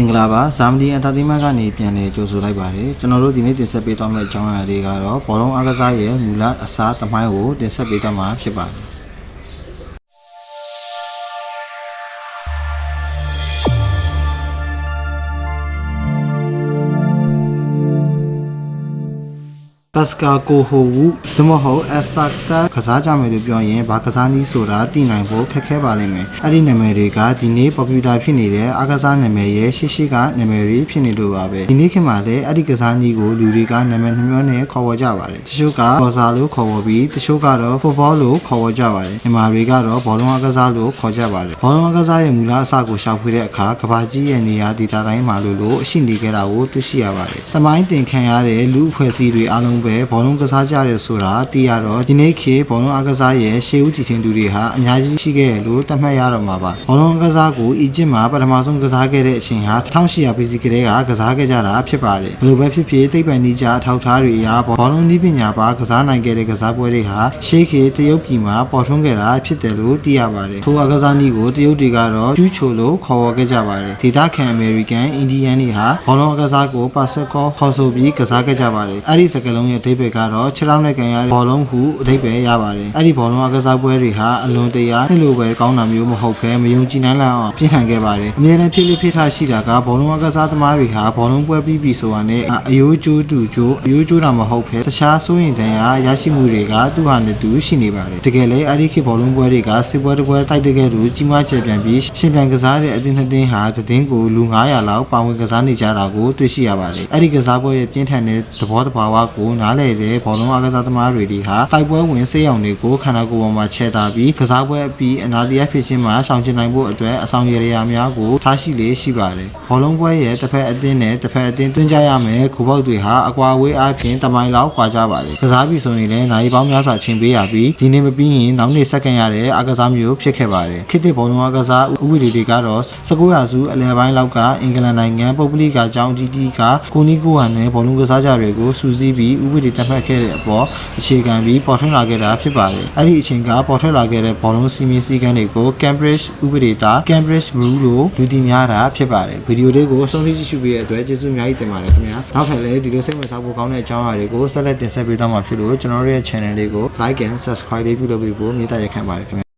င်္ဂလာပါဇာမဒီအန်တာတိမတ်ကနေပြန်လည်ကြိုဆိုလိုက်ပါတယ်ကျွန်တော်တို့ဒီနေ့တင်ဆက်ပေးသွားမယ့်အကြောင်းအရာတွေကတော့ဘောလုံးအားကစားရဲ့မူလအစားသမိုင်းကိုတင်ဆက်ပေးသွားမှာဖြစ်ပါတယ် ပတ်စကာကိုဟိုဝူသို့မဟုတ်အဆာတာကစားကြမယ်လို့ပြောရင်ဘာကစားနည်းဆိုတာသိနိုင်ဖို့ခက်ခဲပါလိမ့်မယ်အဲ့ဒီနာမည်တွေကဒီနေ့ popular ဖြစ်နေတဲ့အားကစားနာမည်ရဲ့ရှိရှိကနာမည်တွေဖြစ်နေလို့ပါပဲဒီနေ့ခေတ်မှာလည်းအဲ့ဒီကစားနည်းကိုလူတွေကနာမည်နှမျိုးနဲ့ခေါ်ဝေါ်ကြပါတယ်တချို့ကဘော်စာလို့ခေါ်ဝေါ်ပြီးတချို့ကတော့ football လို့ခေါ်ဝေါ်ကြပါတယ်မြန်မာတွေကတော့ဘောလုံးအားကစားလို့ခေါ်ကြပါတယ်ဘောလုံးအားကစားရဲ့မူလအစကိုရှောက်ဖွေတဲ့အခါကဘာကြီးရဲ့နေရာဒေတာတိုင်းမှာလို့လို့ရှိနေခဲ့တာကိုတွေ့ရှိရပါတယ်။တမိုင်းတင်ခံရတဲ့လူအဖွဲ့အစည်းတွေအားလုံးပဲဘောလုံးကစားကြရဲဆိုတာသိရတော့ဒီနေ့ခေတ်ဘောလုံးအားကစားရဲ့ရှေးဦးတည်ထင်သူတွေဟာအများကြီးရှိခဲ့တယ်လို့သတ်မှတ်ရတော့မှာပါ။ဘောလုံးအားကစားကိုအီဂျစ်မှာပထမဆုံးကစားခဲ့တဲ့အချိန်ဟာ1800 BC ကတည်းကကစားခဲ့ကြတာဖြစ်ပါတယ်။ဘယ်လိုပဲဖြစ်ဖြစ်သိပ္ပံနည်းကြအထောက်အထားတွေအရဘောလုံးနည်းပညာပါကစားနိုင်ခဲ့တဲ့ကစားပွဲတွေဟာရှေးခေတ်တရုတ်ပြည်မှာပေါ်ထွန်းခဲ့တာဖြစ်တယ်လို့သိရပါတယ်။ထိုအားကစားနည်းကိုတရုတ်တွေကတော့ကျူးချိုလို့ခေါ်ဝေါ်ခဲ့ကြပါတယ်။ဒေသခံအမေရိကန်အင်ဒီယန်တွေဟာဘောလုံးအားကစားကိုပါစကောခေါ်ဆိုပြီးကစားခဲ့ကြပါတယ်။အဲ့ဒီစကားလုံးရဲ့အဓိပ္ပာယ်ကတော့ခြေထောက်နဲ့ကန်ရတဲ့ဘောလုံးဟုအဓိပ္ပာယ်ရပါတယ်။အဲ့ဒီဘောလုံးအားကစားပွဲတွေဟာအလွန်တရာနှစ်လိုပဲကောင်းတာမျိုးမဟုတ်ဘဲမယုံကြည်နိုင်လောက်အောင်ပြင်းထန်ခဲ့ပါတယ်။အများနဲ့ဖြစ်ဖြစ်ဖြစ်ထားရှိတာကဘောလုံးအားကစားသမားတွေဟာဘောလုံးပွဲပြီးပြီဆိုတာနဲ့အယိုးကျိုးတူကျိုးအယိုးကျိုးတာမဟုတ်ဘဲတခြားစိုးရင်တန်ရာရရှိမှုတွေကသူ့ဟာနဲ့သူရှိနေပါတယ်။တကယ်လည်းအဲ့ဒီခေတ်ဘောလုံးပွဲတွေကစစ်ပွဲတစ်ပွဲတိုက်တဲ့ကဲလို့ကြီးမားကျယ်ပြန့်ပြီးရှင်ပြန်ကစားတဲ့အတင်းနှစ်တင်းဟာတည်င်းကိုလူ900လောက်ပါဝင်ကစားနေကြတာကိုတွေ့ရှိရပါတယ်။အဲ့ဒီကစားပွဲရဲ့ပြင်းထန်တဲ့သဘောတဘာဝကိုနားလည်တဲ့ဘောလုံးအားကစားသမားတွေဒီဟာတိုက်ပွဲဝင်ဆေးရောင်တွေကိုခန္ဓာကိုယ်ပေါ်မှာချဲတာပြီးကစားပွဲအပြီးအနာလီယာဖြစ်ခြင်းမှာရှောင်ကျဉ်နိုင်ဖို့အတွက်အဆောင်ရည်ရာများကိုထားရှိလေရှိပါတယ်။ဘောလုံးပွဲရဲ့တစ်ဖက်အသင်းနဲ့တစ်ဖက်အသင်းတွင်းကြရမယ်ခုပေါက်တွေဟာအကွာအဝေးအားဖြင့်တမိုင်လောက်ကွာကြပါတယ်။ကစားပြီဆိုရင်လည်းနိုင်ပေါင်းများစွာချိန်ပေးရပြီးဒီနေ့မပြီးရင်နောက်နေ့စက္ကန့်ရတဲ့အားကစားမျိုးဖြစ်ခဲ့ပါတယ်။ခေတ်သစ်ဘောလုံးအားကစားဥပဒေတွေကတော့19ရာစုအလယ်ပိုင်းလောက်ကအင်္ဂလန်နိုင်ငံပုပ်ပလိကအကြောင်းတီးတီးကကိုနီကိုဟန်နဲ့ဘောလုံးကစားကြတွေကိုစူးစီးပြီးဥပဒေတက်မှတ်ခဲ့တဲ့အပေါ်အခြေခံပြီးပေါ်ထွန်းလာခဲ့တာဖြစ်ပါတယ်။အဲ့ဒီအချိန်ကပေါ်ထွက်လာခဲ့တဲ့ဘောလုံးစီမင်းစည်းကမ်းတွေကို Cambridge ဥပဒေတာ Cambridge Rule လို့လူသိများတာဖြစ်ပါတယ်။ဗီဒီယိုလေးကိုအဆုံးထိကြည့်ရှုပေးတဲ့အတွက်ကျေးဇူးအများကြီးတင်ပါတယ်ခင်ဗျာ။နောက်ထပ်လည်းဒီလိုစိတ်ဝင်စားဖို့ကောင်းတဲ့အကြောင်းအရာတွေကိုဆက်လက်တင်ဆက်ပေးသွားမှာဖြစ်လို့ကျွန်တော်တို့ရဲ့ channel လေးကို like and subscribe လေးပြုလုပ်ပေးဖို့မြတ်တရခံပါတယ်ခင်ဗျာ